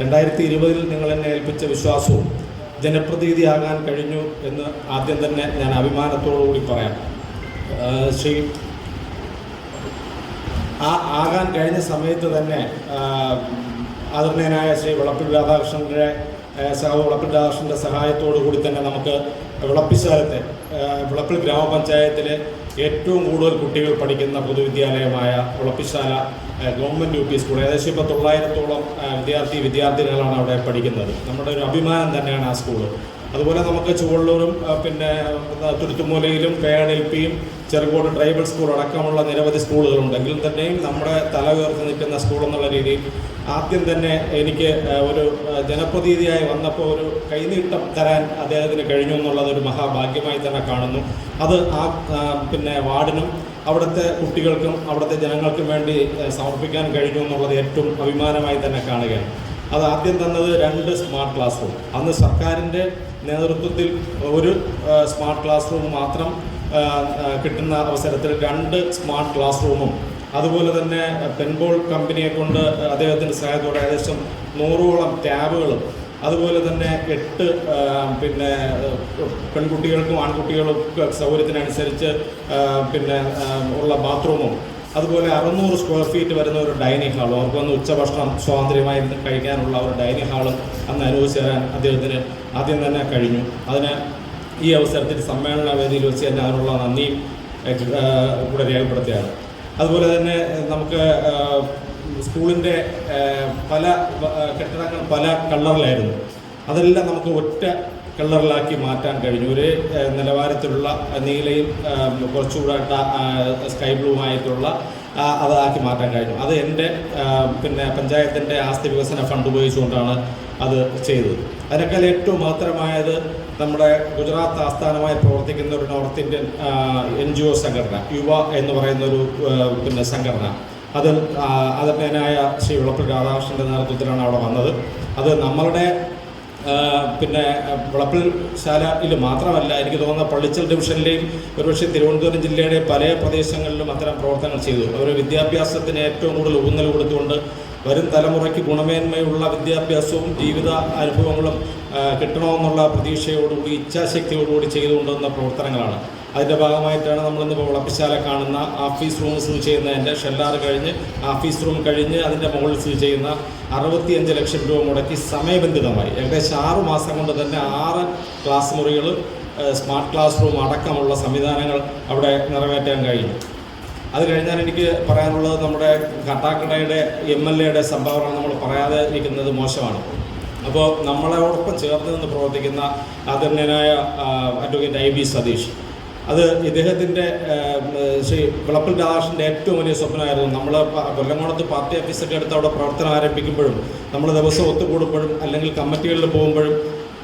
രണ്ടായിരത്തി ഇരുപതിൽ നിങ്ങൾ എന്നെ ഏൽപ്പിച്ച വിശ്വാസവും ജനപ്രതിനിധിയാകാൻ കഴിഞ്ഞു എന്ന് ആദ്യം തന്നെ ഞാൻ അഭിമാനത്തോടു കൂടി പറയാം ശ്രീ ആ ആകാൻ കഴിഞ്ഞ സമയത്ത് തന്നെ ആദരണീയനായ ശ്രീ വളപ്പിൽ രാധാകൃഷ്ണന്റെ സഹ വളപ്പിൽ രാധാകൃഷ്ണന്റെ സഹായത്തോടു കൂടി തന്നെ നമുക്ക് വിളപ്പിശാലത്തെ വിളപ്പിൽ ഗ്രാമപഞ്ചായത്തിലെ ഏറ്റവും കൂടുതൽ കുട്ടികൾ പഠിക്കുന്ന പൊതുവിദ്യാലയമായ Vilappilsala government U P school. ഏകദേശം ഇപ്പോൾ തൊള്ളായിരത്തോളം വിദ്യാർത്ഥി വിദ്യാർത്ഥിനികളാണ് അവിടെ പഠിക്കുന്നത്. നമ്മുടെ ഒരു അഭിമാനം തന്നെയാണ് ആ സ്കൂൾ അതുപോലെ നമുക്ക് ചുവള്ളൂരും പിന്നെ തുരുത്തുമൂലയിലും പേഡ് എൽ പിയും ചെറുകോട് ട്രൈബൽ സ്കൂൾ അടക്കമുള്ള നിരവധി സ്കൂളുകളുണ്ടെങ്കിലും തന്നെയും നമ്മുടെ തല ഉയർത്തി നിൽക്കുന്ന സ്കൂൾ എന്നുള്ള രീതിയിൽ ആദ്യം തന്നെ എനിക്ക് ഒരു ജനപ്രതിനിധിയായി വന്നപ്പോൾ ഒരു കൈനീട്ടം തരാൻ അദ്ദേഹത്തിന് കഴിഞ്ഞു എന്നുള്ളത് ഒരു മഹാഭാഗ്യമായി തന്നെ കാണുന്നു. അത് ആ പിന്നെ വാർഡിനും അവിടുത്തെ കുട്ടികൾക്കും അവിടുത്തെ ജനങ്ങൾക്കും വേണ്ടി സമർപ്പിക്കാൻ കഴിഞ്ഞു എന്നുള്ളത് ഏറ്റവും അഭിമാനമായി തന്നെ കാണുകയാണ്. അത് ആദ്യം തന്നത് രണ്ട് സ്മാർട്ട് ക്ലാസ് റൂം. അന്ന് സർക്കാരിന്റെ നേതൃത്വത്തിൽ ഒരു സ്മാർട്ട് ക്ലാസ് റൂം മാത്രം കിട്ടുന്ന അവസരത്തിൽ രണ്ട് സ്മാർട്ട് ക്ലാസ് റൂമും അതുപോലെ തന്നെ പെൻബോൾ കമ്പനിയെ കൊണ്ട് അദ്ദേഹത്തിന്റെ സഹായത്തോടെ ഏകദേശം നൂറോളം ടാബുകളും അതുപോലെ തന്നെ എട്ട് പിന്നെ പെൺകുട്ടികൾക്കും ആൺകുട്ടികൾക്കും സൗകര്യത്തിനനുസരിച്ച് പിന്നെ ഉള്ള ബാത്റൂമും അതുപോലെ അറുന്നൂറ് സ്ക്വയർ ഫീറ്റ് വരുന്ന ഒരു ഡൈനിങ് ഹാളും അവർക്ക് വന്ന് ഉച്ചഭക്ഷണം സ്വാതന്ത്ര്യമായി കഴിക്കാനുള്ള ഒരു ഡൈനിങ് ഹാളും അന്ന് അനുവദിച്ചു തരാൻ അദ്ദേഹത്തിന് ആദ്യം തന്നെ കഴിഞ്ഞു. അതിന് ഈ അവസരത്തിൽ സമ്മേളന വേദിയിൽ വെച്ച് തന്നെ അതിനുള്ള നന്ദിയും കൂടെ രേഖപ്പെടുത്തുകയാണ്. അതുപോലെ തന്നെ നമുക്ക് സ്കൂളിന്റെ പല കെട്ടിടങ്ങൾ പല കളറിലായിരുന്നു. അതെല്ലാം നമുക്ക് ഒറ്റ കളറിലാക്കി മാറ്റാൻ കഴിഞ്ഞു. ഒരേ നിലവാരത്തിലുള്ള നീലയും കുറച്ചുകൂടെ സ്കൈ ബ്ലൂ ആയിട്ടുള്ള അതാക്കി മാറ്റാൻ കഴിഞ്ഞു. അത് എന്റെ പിന്നെ പഞ്ചായത്തിന്റെ ആസ്തി വികസന ഫണ്ട് ഉപയോഗിച്ചുകൊണ്ടാണ് അത് ചെയ്തത്. അതിനേക്കാൾ ഏറ്റവും മഹത്തരമായത് നമ്മുടെ ഗുജറാത്ത് ആസ്ഥാനമായി പ്രവർത്തിക്കുന്ന ഒരു north Indian N G O സംഘടന യുവ എന്ന് പറയുന്ന ഒരു പിന്നെ സംഘടന. അത് അതിനായ ശ്രീ വിളപ്പിൽ രാധാകൃഷ്ണന്റെ നേതൃത്വത്തിലാണ് അവിടെ വന്നത്. അത് നമ്മളുടെ പിന്നെ വിളപ്പിൽ ശാലയിൽ മാത്രമല്ല എനിക്ക് തോന്നുന്ന പള്ളിച്ചൽ ഡിവിഷനിലെയും ഒരുപക്ഷെ തിരുവനന്തപുരം ജില്ലയുടെ പല പ്രദേശങ്ങളിലും അത്തരം പ്രവർത്തനങ്ങൾ ചെയ്തു. അവർ വിദ്യാഭ്യാസത്തിന് ഏറ്റവും കൂടുതൽ ഊന്നൽ കൊടുത്തുകൊണ്ട് വരും തലമുറയ്ക്ക് ഗുണമേന്മയുള്ള വിദ്യാഭ്യാസവും ജീവിത അനുഭവങ്ങളും കിട്ടണമെന്നുള്ള പ്രതീക്ഷയോടുകൂടി ഇച്ഛാശക്തിയോടുകൂടി ചെയ്തുകൊണ്ടുവന്ന പ്രവർത്തനങ്ങളാണ്. അതിന്റെ ഭാഗമായിട്ടാണ് നമ്മളിന്ന് വളപ്പിശാല കാണുന്ന ആഫീസ് റൂം സ്ഥിതി ചെയ്യുന്നതിന്റെ ഷെല്ലാർ കഴിഞ്ഞ് ആഫീസ് റൂം കഴിഞ്ഞ് അതിന്റെ മുകളിൽ സ്ഥിതി ചെയ്യുന്ന അറുപത്തിയഞ്ച് ലക്ഷം രൂപ മുടക്കി സമയബന്ധിതമായി. ഏകദേശം ആറ് മാസം കൊണ്ട് തന്നെ ആറ് ക്ലാസ് മുറികൾ സ്മാർട്ട് ക്ലാസ് റൂം അടക്കമുള്ള സംവിധാനങ്ങൾ അവിടെ നിറവേറ്റാൻ കഴിഞ്ഞു. അത് കഴിഞ്ഞാൽ എനിക്ക് പറയാനുള്ളത് നമ്മുടെ കട്ടാക്കടയുടെ എം എൽ എയുടെ സംഭാവന നമ്മൾ പറയാതെ ഇരിക്കുന്നത് മോശമാണ്. അപ്പോൾ നമ്മളോടൊപ്പം ചേർന്ന് നിന്ന് പ്രവർത്തിക്കുന്ന ആദരണീയനായ അഡ്വക്കേറ്റ് ഐ ബി സതീഷ്. അത് ഇദ്ദേഹത്തിന്റെ ശ്രീ വിളപ്പിൽ രാധാകൃഷ്ണന്റെ ഏറ്റവും വലിയ സ്വപ്നമായിരുന്നു. നമ്മൾ കൊല്ലങ്കോണത്ത് പാർട്ടി ഓഫീസൊക്കെ എടുത്ത് അവിടെ പ്രവർത്തനം ആരംഭിക്കുമ്പോഴും നമ്മൾ ദിവസം ഒത്തുകൂടുമ്പോഴും അല്ലെങ്കിൽ കമ്മിറ്റികളിൽ പോകുമ്പോഴും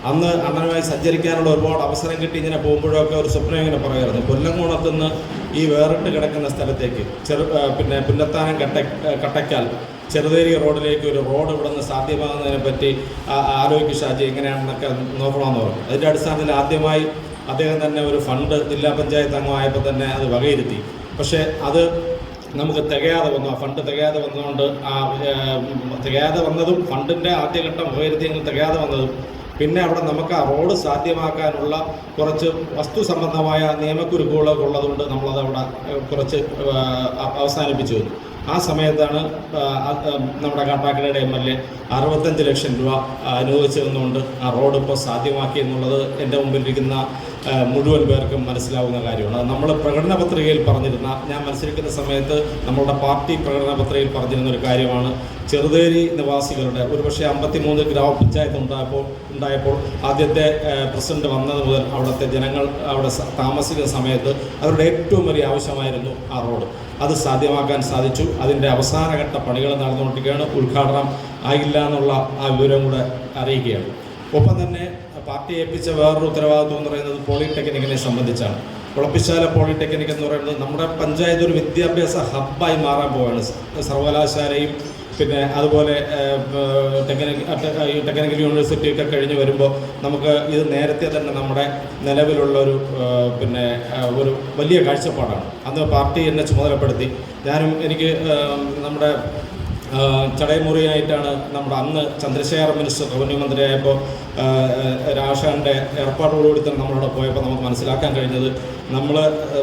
അന്ന് അണ്ണനുമായി സഞ്ചരിക്കാനുള്ള ഒരുപാട് അവസരം കിട്ടി ഇങ്ങനെ പോകുമ്പോഴൊക്കെ ഒരു സ്വപ്നം ഇങ്ങനെ പറയുമായിരുന്നു കൊല്ലങ്കോണത്ത് നിന്ന് ഈ വേറിട്ട് കിടക്കുന്ന സ്ഥലത്തേക്ക് ചെറു പിന്നെ പുല്ലത്താനം കട്ട കട്ടയ്ക്കാൽ ചെറുതേരി റോഡിലേക്ക് ഒരു റോഡ് ഇവിടെ നിന്ന് സാധ്യമാകുന്നതിനെ പറ്റി ആ- ഷാജി എങ്ങനെയാണെന്നൊക്കെ നോക്കണമെന്ന് പറഞ്ഞു. അതിന്റെ അടിസ്ഥാനത്തിൽ ആദ്യമായി അദ്ദേഹം തന്നെ ഒരു ഫണ്ട് ജില്ലാ പഞ്ചായത്ത് അംഗമായപ്പോൾ തന്നെ അത് വകയിരുത്തി. പക്ഷേ അത് നമുക്ക് തികയാതെ വന്നു. ആ ഫണ്ട് തികയാതെ വന്നതുകൊണ്ട് ആ തികയാതെ വന്നതും ഫണ്ടിന്റെ ആദ്യഘട്ടം വകയിരുത്തിയെങ്കിൽ തികയാതെ വന്നതും. പിന്നെ അവിടെ നമുക്ക് ആ റോഡ് സാധ്യമാക്കാനുള്ള കുറച്ച് വസ്തു സംബന്ധമായ നിയമക്കുരുക്കുകളൊക്കെ ഉള്ളതുകൊണ്ട് നമ്മളത് അവിടെ കുറച്ച് അവസാനിപ്പിച്ചു. ആ സമയത്താണ് നമ്മുടെ കാട്ടാക്കടയുടെ എം എൽ എ അറുപത്തഞ്ച് ലക്ഷം രൂപ അനുവദിച്ചതെന്നുകൊണ്ട് ആ റോഡ് ഇപ്പോൾ സാധ്യമാക്കി എന്നുള്ളത് എന്റെ മുമ്പിലിരിക്കുന്ന മുഴുവൻ പേർക്കും മനസ്സിലാവുന്ന കാര്യമാണ്. നമ്മൾ പ്രകടന പത്രികയിൽ പറഞ്ഞിരുന്ന ഞാൻ മത്സരിക്കുന്ന സമയത്ത് നമ്മളുടെ പാർട്ടി പ്രകടന പത്രികയിൽ പറഞ്ഞിരുന്ന ഒരു കാര്യമാണ്. ചെറുതേരി നിവാസികളുടെ ഒരുപക്ഷെ അമ്പത്തിമൂന്ന് ഗ്രാമപഞ്ചായത്ത് ഉണ്ടായപ്പോൾ ഉണ്ടായപ്പോൾ ആദ്യത്തെ പ്രസിഡന്റ് വന്നത് മുതൽ അവിടുത്തെ ജനങ്ങൾ അവിടെ താമസിക്കുന്ന സമയത്ത് അവരുടെ ഏറ്റവും വലിയ ആവശ്യമായിരുന്നു ആ റോഡ്. അത് സാധ്യമാക്കാൻ സാധിച്ചു. അതിന്റെ അവസാനഘട്ട പണികൾ നടന്നുകൊണ്ടിരിക്കുകയാണ്. ഉദ്ഘാടനം ആയില്ല എന്നുള്ള ആ വിവരം കൂടെ അറിയിക്കുകയാണ്. ഒപ്പം തന്നെ പാർട്ടി ഏൽപ്പിച്ച വേറൊരു ഉത്തരവാദിത്വം എന്ന് പറയുന്നത് പോളിടെക്നിക്കിനെ സംബന്ധിച്ചാണ്. കുളപ്പിശാല പോളിടെക്നിക് എന്ന് പറയുന്നത് നമ്മുടെ പഞ്ചായത്ത് ഒരു വിദ്യാഭ്യാസ ഹബ്ബായി മാറാൻ പോവുകയാണ് സർവകലാശാലയും പിന്നെ അതുപോലെ ടെക്നിക്കൽ ടെക്നിക്കൽ യൂണിവേഴ്സിറ്റി ഒക്കെ കഴിഞ്ഞ് വരുമ്പോൾ നമുക്ക് ഇത് നേരത്തെ തന്നെ നമ്മുടെ നിലവിലുള്ള ഒരു പിന്നെ ഒരു വലിയ കാഴ്ചപ്പാടാണ്. അന്ന് പാർട്ടി എന്നെ ചുമതലപ്പെടുത്തി. ഞാനും എനിക്ക് നമ്മുടെ ചടയമുറിയായിട്ടാണ് നമ്മുടെ അന്ന് ചന്ദ്രശേഖർ മിനിസ്റ്റർ റവന്യൂ മന്ത്രിയായപ്പോൾ രാഷാന്റെ ഏർപ്പാടോടുകൂടി തന്നെ നമ്മളവിടെ പോയപ്പോൾ നമുക്ക് മനസ്സിലാക്കാൻ കഴിഞ്ഞത് നമ്മൾ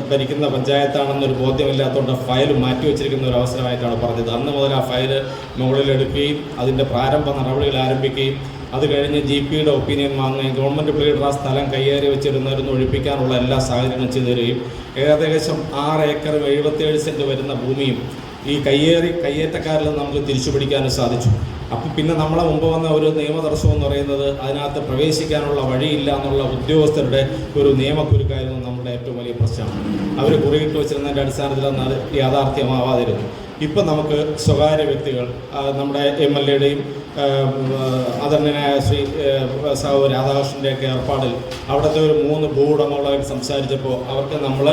ഭരിക്കുന്ന പഞ്ചായത്താണെന്നൊരു ബോധ്യമില്ലാത്തതുകൊണ്ട് ഫയൽ മാറ്റി വെച്ചിരിക്കുന്ന ഒരു അവസരമായിട്ടാണ് പറഞ്ഞത്. അന്ന് മുതൽ ആ ഫയൽ മുകളിലെടുക്കുകയും അതിന്റെ പ്രാരംഭ നടപടികൾ ആരംഭിക്കുകയും അത് കഴിഞ്ഞ് ജി പിയുടെ ഒപ്പീനിയൻ വാങ്ങുകയും ഗവൺമെന്റ് പ്ലീഡർ ആ സ്ഥലം കൈയേറി വെച്ചിരുന്നവരൊന്ന് ഒഴിപ്പിക്കാനുള്ള എല്ലാ സാഹചര്യങ്ങളും ചെയ്തു തരികയും ഏകദേശം ആറ് ഏക്കറും എഴുപത്തേഴ് സെന്റ് വരുന്ന ഭൂമിയും ഈ കയ്യേറി കയ്യേറ്റക്കാരിൽ നമുക്ക് തിരിച്ചു പിടിക്കാനും സാധിച്ചു. അപ്പം പിന്നെ നമ്മളെ മുമ്പ് വന്ന ഒരു നിയമതടസ്സം എന്ന് പറയുന്നത് അതിനകത്ത് പ്രവേശിക്കാനുള്ള വഴിയില്ല എന്നുള്ള ഉദ്യോഗസ്ഥരുടെ ഒരു നിയമക്കുരുക്കായിരുന്നു നമ്മുടെ ഏറ്റവും വലിയ പ്രശ്നം. അവർ കുറിയിട്ട് വെച്ചിരുന്നതിന്റെ അടിസ്ഥാനത്തിൽ അത് യാഥാർത്ഥ്യമാവാതിരുന്നു. ഇപ്പം നമുക്ക് സ്വകാര്യ വ്യക്തികൾ നമ്മുടെ എം എൽ എയുടെയും ആദരണീയനായ ശ്രീ സാഹു രാധാകൃഷ്ണന്റെയൊക്കെ ഏർപ്പാടിൽ അവിടുത്തെ ഒരു മൂന്ന് ഭൂവുടമകളായിട്ട് സംസാരിച്ചപ്പോൾ അവർക്ക് നമ്മൾ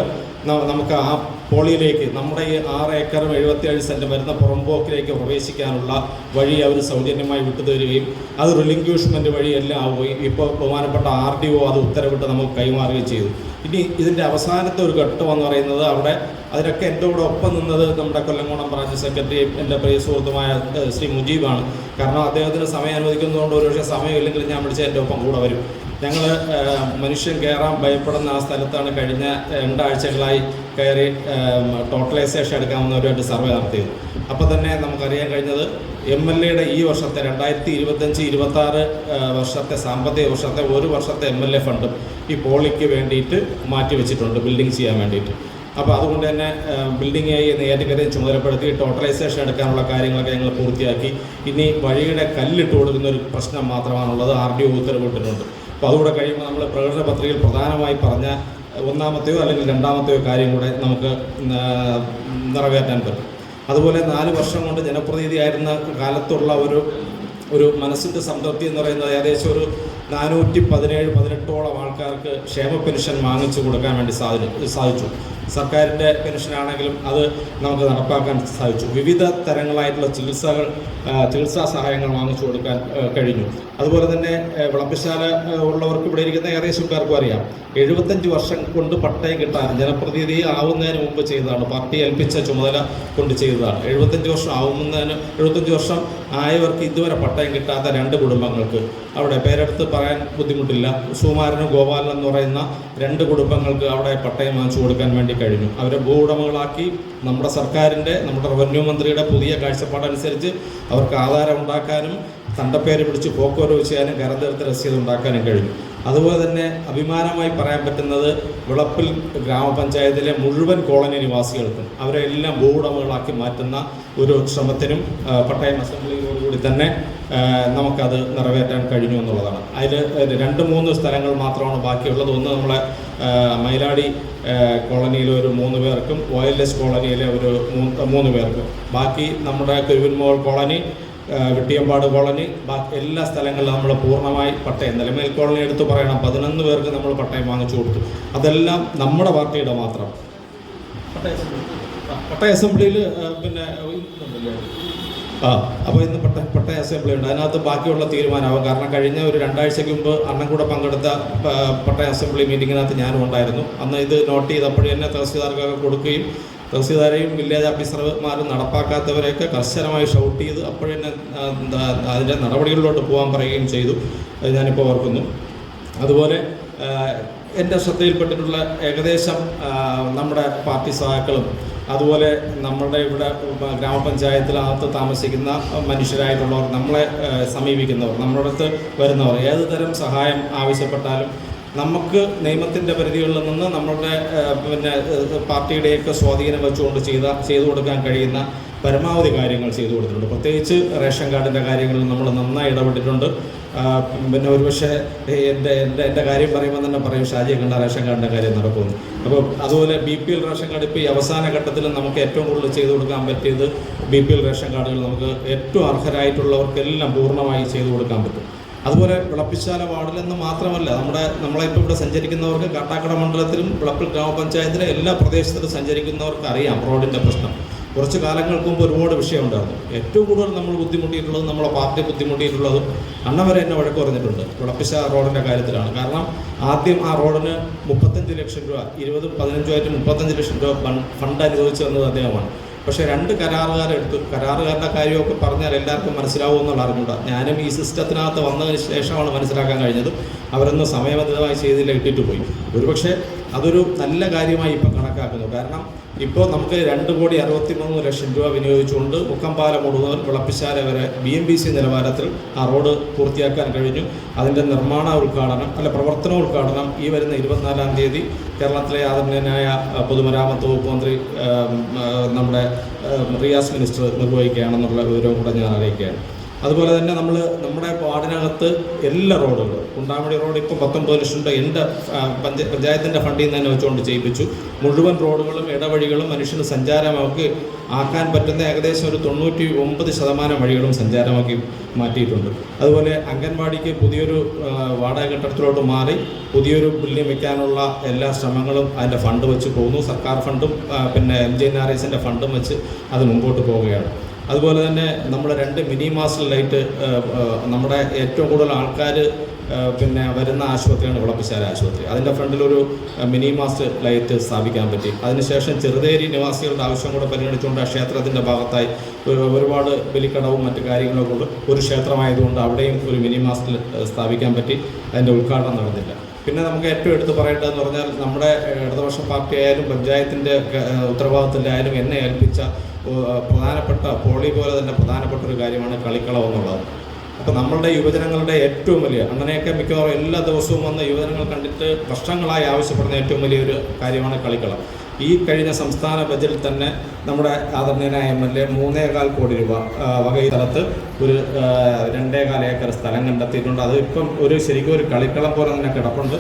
നമുക്ക് ആ പോളിയിലേക്ക് നമ്മുടെ ഈ ആറ് ഏക്കറും എഴുപത്തിയേഴ് സെന്റ് വരുന്ന പുറമ്പോക്കിലേക്ക് പ്രവേശിക്കാനുള്ള വഴി അവർ സൗജന്യമായി വിട്ടുതരികയും അത് റിലിങ്ക്യൂഷ്മെന്റ് വഴി എല്ലാം ആവുകയും ഇപ്പോൾ ബഹുമാനപ്പെട്ട ആർ ഡി ഒ അത് ഉത്തരവിട്ട് നമുക്ക് കൈമാറുകയും ചെയ്തു. ഇനി ഇതിന്റെ അവസാനത്തെ ഒരു ഘട്ടം എന്ന് പറയുന്നത് അവിടെ അതിനൊക്കെ എന്റെ കൂടെ ഒപ്പം നിന്നത് നമ്മുടെ കൊല്ലംകോണം ബ്രാഞ്ച് സെക്രട്ടറി എന്റെ പ്രിയ സുഹൃത്തുമായ ശ്രീ മുജീബാണ്. കാരണം അദ്ദേഹത്തിന് സമയം അനുവദിക്കുന്നതുകൊണ്ട് ഒരുപക്ഷെ സമയമില്ലെങ്കിൽ ഞാൻ വിളിച്ച എന്റെ ഒപ്പം കൂടെ വരും. ഞങ്ങൾ മനുഷ്യൻ കയറാൻ ഭയപ്പെടുന്ന ആ സ്ഥലത്താണ് കഴിഞ്ഞ രണ്ടാഴ്ചകളായി കയറി ടോട്ടലൈസേഷൻ എടുക്കാവുന്നവരുമായിട്ട് സർവേ നടത്തിയത്. അപ്പോൾ തന്നെ നമുക്കറിയാൻ കഴിഞ്ഞത് എം എൽ എയുടെ ഈ വർഷത്തെ രണ്ടായിരത്തി ഇരുപത്തഞ്ച് ഇരുപത്തി ആറ് വർഷത്തെ സാമ്പത്തിക വർഷത്തെ ഒരു വർഷത്തെ എം എൽ എ ഫണ്ടും ഈ പോളിക്ക് വേണ്ടിയിട്ട് മാറ്റി വെച്ചിട്ടുണ്ട് ബിൽഡിംഗ് ചെയ്യാൻ വേണ്ടിയിട്ട്. അപ്പോൾ അതുകൊണ്ട് തന്നെ ബിൽഡിംഗ് ആയി നേരിട്ട് ചുമതലപ്പെടുത്തി ടോട്ടലൈസേഷൻ എടുക്കാനുള്ള കാര്യങ്ങളൊക്കെ ഞങ്ങൾ പൂർത്തിയാക്കി. ഇനി വഴിയുടെ കല്ലിട്ട് കൊടുക്കുന്ന ഒരു പ്രശ്നം മാത്രമാണുള്ളത്. ആർ ഡി ഒ ഉത്തരവിട്ടിട്ടുണ്ട് അപ്പോൾ അതുകൂടെ കഴിയുമ്പോൾ നമ്മൾ പ്രകടന പത്രികയിൽ പ്രധാനമായി പറഞ്ഞ ഒന്നാമത്തെയോ അല്ലെങ്കിൽ രണ്ടാമത്തെയോ കാര്യം കൂടെ നമുക്ക് നിറവേറ്റാൻ പറ്റും. അതുപോലെ നാല് വർഷം കൊണ്ട് ജനപ്രതിനിധിയായിരുന്ന കാലത്തുള്ള ഒരു ഒരു മനസ്സിന്റെ സംതൃപ്തി എന്ന് പറയുന്നത് ഏകദേശം ഒരു നാനൂറ്റി പതിനേഴ് പതിനെട്ടോളം ആൾക്കാർക്ക് ക്ഷേമ പെൻഷൻ വാങ്ങിച്ചു കൊടുക്കാൻ വേണ്ടി സാധിച്ചു സാധിച്ചു. സർക്കാരിന്റെ പെൻഷനാണെങ്കിലും അത് നമുക്ക് നടപ്പാക്കാൻ സാധിച്ചു. വിവിധ തരങ്ങളായിട്ടുള്ള ചികിത്സകൾ ചികിത്സാ സഹായങ്ങൾ വാങ്ങിച്ചു കൊടുക്കാൻ കഴിഞ്ഞു. അതുപോലെ തന്നെ വിളമ്പശാല ഉള്ളവർക്ക് ഇവിടെ ഇരിക്കുന്ന ഏകദേശം അറിയാം. എഴുപത്തഞ്ച് വർഷം കൊണ്ട് പട്ടയം കിട്ടാൻ ജനപ്രതിനിധി ആവുന്നതിന് മുമ്പ് ചെയ്തതാണ്. പാർട്ടി ഏൽപ്പിച്ച ചുമതല കൊണ്ട് ചെയ്തതാണ്. എഴുപത്തഞ്ച് വർഷം ആവുന്നതിന് എഴുപത്തഞ്ച് വർഷം ആയവർക്ക് ഇതുവരെ പട്ടയം കിട്ടാത്ത രണ്ട് കുടുംബങ്ങൾക്ക്. അവിടെ പേരെടുത്ത് പറയാൻ ബുദ്ധിമുട്ടില്ല. സുകുമാരനും ഗോപാലൻ എന്ന് പറയുന്ന രണ്ട് കുടുംബങ്ങൾക്ക് അവിടെ പട്ടയം വാങ്ങിച്ചു കൊടുക്കാൻ വേണ്ടി കഴിഞ്ഞു. അവരെ ഭൂവുടമകളാക്കി നമ്മുടെ സർക്കാരിന്റെ നമ്മുടെ റവന്യൂ മന്ത്രിയുടെ പുതിയ കാഴ്ചപ്പാടനുസരിച്ച് അവർക്ക് ആധാരം ഉണ്ടാക്കാനും തണ്ടപ്പേര് പിടിച്ച് പോക്കുവരവ് ചെയ്യാനും കരന്തീർത്ത രസീത് ഉണ്ടാക്കാനും കഴിഞ്ഞു. അതുപോലെ തന്നെ അഭിമാനമായി പറയാൻ പറ്റുന്നത് വിളപ്പിൽ ഗ്രാമപഞ്ചായത്തിലെ മുഴുവൻ കോളനി നിവാസികൾക്കും അവരെ എല്ലാം ഭൂവുടമകളാക്കി മാറ്റുന്ന ഒരു ശ്രമത്തിനും പട്ടയം അസംബ്ലിയോടുകൂടി തന്നെ നമുക്കത് നിറവേറ്റാൻ കഴിഞ്ഞു എന്നുള്ളതാണ്. അതിൽ രണ്ട് മൂന്ന് സ്ഥലങ്ങൾ മാത്രമാണ് ബാക്കിയുള്ളത്. ഒന്ന് നമ്മളെ മൈലാടി മയിലാടി കോളനിയിലെ ഒരു മൂന്ന് പേർക്കും വയൽലെസ് കോളനിയിലെ ഒരു മൂന്ന് പേർക്കും. ബാക്കി നമ്മുടെ കുരുവിൻമോൾ കോളനി വിട്ടിയമ്പാട് കോളനി ബാക്കി എല്ലാ സ്ഥലങ്ങളിലും നമ്മൾ പൂർണമായി പട്ടയം നിലമേൽ കോളനി എടുത്ത് പറയണം പതിനൊന്ന് പേർക്ക് നമ്മൾ പട്ടയം വാങ്ങിച്ചു കൊടുത്തു. അതെല്ലാം നമ്മുടെ പാർട്ടിയുടെ മാത്രം. പട്ടയ അസംബ്ലി. പട്ടയ അസംബ്ലിയിൽ പിന്നെ? ആ അപ്പോൾ ഇന്ന് പട്ട പട്ടയ അസംബ്ലി ഉണ്ട്. അതിനകത്ത് ബാക്കിയുള്ള തീരുമാനമാകും കാരണം കഴിഞ്ഞ ഒരു രണ്ടാഴ്ചയ്ക്ക് മുമ്പ് അണ്ണൻ കൂടെ പങ്കെടുത്ത പട്ടയ അസംബ്ലി മീറ്റിങ്ങിനകത്ത് ഞാനും ഉണ്ടായിരുന്നു. അന്ന് ഇത് നോട്ട് ചെയ്തപ്പോഴും എന്നെ തഹസീൽദാർക്കൊക്കെ കൊടുക്കുകയും തഹസീൽദാരെയും വില്ലേജ് ഓഫീസർമാരും നടപ്പാക്കാത്തവരെയൊക്കെ കർശനമായി ഷൗട്ട് ചെയ്ത് അപ്പോഴെന്നെ അതിന്റെ നടപടികളിലോട്ട് പോകാൻ പറയുകയും ചെയ്തു. അത് ഞാനിപ്പോൾ ഓർക്കുന്നു. അതുപോലെ എന്റെ ശ്രദ്ധയിൽപ്പെട്ടിട്ടുള്ള ഏകദേശം നമ്മുടെ പാർട്ടി സഹാക്കളും അതുപോലെ നമ്മുടെ ഇവിടെ ഗ്രാമപഞ്ചായത്തിനകത്ത് താമസിക്കുന്ന മനുഷ്യരായിട്ടുള്ളവർ നമ്മളെ സമീപിക്കുന്നവർ നമ്മുടെ അടുത്ത് വരുന്നവർ ഏത് തരം സഹായം ആവശ്യപ്പെട്ടാലും നമുക്ക് നിയമത്തിന്റെ പരിധികളിൽ നിന്ന് നമ്മളുടെ പിന്നെ പാർട്ടിയുടെയൊക്കെ സ്വാധീനം വെച്ചുകൊണ്ട് ചെയ്ത ചെയ്തു കൊടുക്കാൻ കഴിയുന്ന പരമാവധി കാര്യങ്ങൾ ചെയ്തു കൊടുത്തിട്ടുണ്ട്. പ്രത്യേകിച്ച് റേഷൻ കാർഡിന്റെ കാര്യങ്ങളിൽ നമ്മൾ നന്നായി ഇടപെട്ടിട്ടുണ്ട്. പിന്നെ ഒരുപക്ഷെ എന്റെ എന്റെ എന്റെ കാര്യം പറയുമ്പോൾ തന്നെ പറയും ഷാജി കണ്ട റേഷൻ കാർഡിന്റെ കാര്യം നടക്കുന്നു അപ്പോൾ അതുപോലെ B P L ration card ഇപ്പോൾ ഈ അവസാന ഘട്ടത്തിൽ നമുക്ക് ഏറ്റവും കൂടുതൽ ചെയ്തു കൊടുക്കാൻ പറ്റിയത് ബി പി എൽ റേഷൻ കാർഡുകൾ നമുക്ക് ഏറ്റവും അർഹരായിട്ടുള്ളവർക്കെല്ലാം പൂർണമായി ചെയ്തു കൊടുക്കാൻ പറ്റും. അതുപോലെ വിളപ്പിശാല വാർഡിലെന്ന് മാത്രമല്ല നമ്മുടെ നമ്മളിപ്പോൾ ഇവിടെ സഞ്ചരിക്കുന്നവർക്ക് കാട്ടാക്കട മണ്ഡലത്തിലും വിളപ്പിൽ ഗ്രാമപഞ്ചായത്തിലെ എല്ലാ പ്രദേശത്തിലും സഞ്ചരിക്കുന്നവർക്ക് അറിയാം റോഡിന്റെ പ്രശ്നം. കുറച്ച് കാലങ്ങൾക്ക് മുമ്പ് ഒരുപാട് വിഷയമുണ്ടായിരുന്നു. ഏറ്റവും കൂടുതൽ നമ്മൾ ബുദ്ധിമുട്ടിയിട്ടുള്ളത് നമ്മളെ പാർട്ടി ബുദ്ധിമുട്ടിയിട്ടുള്ളതും അണ്ണ വരെ എന്നെ വഴക്ക് പറഞ്ഞിട്ടുണ്ട്. വിളപ്പിശ റോഡിന്റെ കാര്യത്തിലാണ്. കാരണം ആദ്യം ആ റോഡിന് മുപ്പത്തഞ്ച് ലക്ഷം രൂപ ഇരുപതും പതിനഞ്ചുമായിട്ട് മുപ്പത്തഞ്ച് ലക്ഷം രൂപ ഫണ്ട് അനുവദിച്ചു തന്നത് അദ്ദേഹമാണ്. പക്ഷേ രണ്ട് കരാറുകാരെടുത്തു. കരാറുകാരുടെ കാര്യമൊക്കെ പറഞ്ഞാൽ എല്ലാവർക്കും മനസ്സിലാവും എന്നുള്ള അറിഞ്ഞൂടാ ഞാനും ഈ സിസ്റ്റത്തിനകത്ത് വന്നതിന് ശേഷമാണ് മനസ്സിലാക്കാൻ കഴിഞ്ഞത്. അവരൊന്ന് സമയബന്ധിതമായി ചെയ്തില്ല ഇട്ടിട്ട് പോയി. ഒരുപക്ഷെ അതൊരു നല്ല കാര്യമായി ഇപ്പം കണക്കാക്കുന്നു. കാരണം ഇപ്പോൾ നമുക്ക് രണ്ട് കോടി അറുപത്തി മൂന്ന് ലക്ഷം രൂപ വിനിയോഗിച്ചുകൊണ്ട് മുക്കമ്പാലം മുടുന്നവർ വിളപ്പിശാല വരെ ബി എം ബി സി നിലവാരത്തിൽ ആ റോഡ് പൂർത്തിയാക്കാൻ കഴിഞ്ഞു. അതിന്റെ നിർമ്മാണ ഉദ്ഘാടനം അല്ല പ്രവർത്തന ഉദ്ഘാടനം ഈ വരുന്ന ഇരുപത്തിനാലാം തീയതി കേരളത്തിലെ ആദരണീയനായ പൊതുമരാമത്ത് വകുപ്പ് മന്ത്രി നമ്മുടെ റിയാസ് മിനിസ്റ്റർ നിർവഹിക്കുകയാണെന്നുള്ള വിവരവും കൂടെ ഞാൻ അറിയിക്കുകയാണ്. അതുപോലെ തന്നെ നമ്മൾ നമ്മുടെ വാർഡിനകത്ത് എല്ലാ റോഡുകളും കുണ്ടാമണി റോഡ് ഇപ്പോൾ പത്തൊമ്പത് ലക്ഷം രൂപ എന്റെ പഞ്ചായത്തിന്റെ ഫണ്ടിൽ നിന്ന് തന്നെ വെച്ചുകൊണ്ട് ചെയ്യിപ്പിച്ചു. മുഴുവൻ റോഡുകളും ഇടവഴികളും മനുഷ്യന് സഞ്ചാരമാക്കി ആക്കാൻ പറ്റുന്ന ഏകദേശം ഒരു തൊണ്ണൂറ്റി ഒമ്പത് ശതമാനം വഴികളും സഞ്ചാരമാക്കി മാറ്റിയിട്ടുണ്ട്. അതുപോലെ അംഗൻവാടിക്ക് പുതിയൊരു വാടക കെട്ടിടത്തിലോട്ട് മാറി പുതിയൊരു ബിൽഡിംഗ് വെക്കാനുള്ള എല്ലാ ശ്രമങ്ങളും അതിന്റെ ഫണ്ട് വെച്ച് പോകുന്നു. സർക്കാർ ഫണ്ടും പിന്നെ എം ജെ എൻ ആർ എസിന്റെ ഫണ്ടും വെച്ച് അത് മുമ്പോട്ട് പോവുകയാണ്. അതുപോലെ തന്നെ നമ്മുടെ രണ്ട് മിനി മാസ്റ്റർ ലൈറ്റ് നമ്മുടെ ഏറ്റവും കൂടുതൽ ആൾക്കാർ പിന്നെ വരുന്ന ആശുപത്രിയാണ് വിളപ്പിശാല ആശുപത്രി. അതിന്റെ ഫ്രണ്ടിലൊരു മിനി മാസ്റ്റർ ലൈറ്റ് സ്ഥാപിക്കാൻ പറ്റി. അതിനുശേഷം ചെറുതേരി നിവാസികളുടെ ആവശ്യം കൂടെ പരിഗണിച്ചുകൊണ്ട് ആ ക്ഷേത്രത്തിന്റെ ഭാഗത്തായി ഒരു- ഒരുപാട് ബലിക്കടവും മറ്റു കാര്യങ്ങളൊക്കെ കൊണ്ട് ഒരു ക്ഷേത്രമായതുകൊണ്ട് അവിടെയും ഒരു മിനി മാസ്റ്റർ സ്ഥാപിക്കാൻ പറ്റി. അതിന്റെ ഉദ്ഘാടനം നടന്നില്ല. പിന്നെ നമുക്ക് ഏറ്റവും എടുത്ത് പറയേണ്ടതെന്ന് പറഞ്ഞാൽ നമ്മുടെ ഇടതുപക്ഷ പാർട്ടി ആയാലും പഞ്ചായത്തിന്റെ ഉത്തരവാദിത്തത്തിലായാലും എന്നെ ഏൽപ്പിച്ച പ്രധാനപ്പെട്ട പോളി പോലെ തന്നെ പ്രധാനപ്പെട്ട ഒരു കാര്യമാണ് കളിക്കളം എന്നുള്ളത്. അപ്പോൾ നമ്മളുടെ യുവജനങ്ങളുടെ ഏറ്റവും വലിയ അങ്ങനെയൊക്കെ മിക്കവാറും എല്ലാ ദിവസവും വന്ന് യുവജനങ്ങൾ കണ്ടിട്ട് വർഷങ്ങളായി ആവശ്യപ്പെടുന്ന ഏറ്റവും വലിയൊരു കാര്യമാണ് കളിക്കളം. ഈ കഴിഞ്ഞ സംസ്ഥാന ബജറ്റിൽ തന്നെ നമ്മുടെ ആദരണീയനായ എം എൽ എ മൂന്നേകാൽ കോടി രൂപ വകൈ സ്ഥലത്ത് ഒരു രണ്ടേകാൽ ഏക്കർ സ്ഥലം കണ്ടെത്തിയിട്ടുണ്ട്. അത് ഇപ്പം ഒരു ശരിക്കും ഒരു കളിക്കളം പോലെ തന്നെ കിടപ്പുണ്ട്.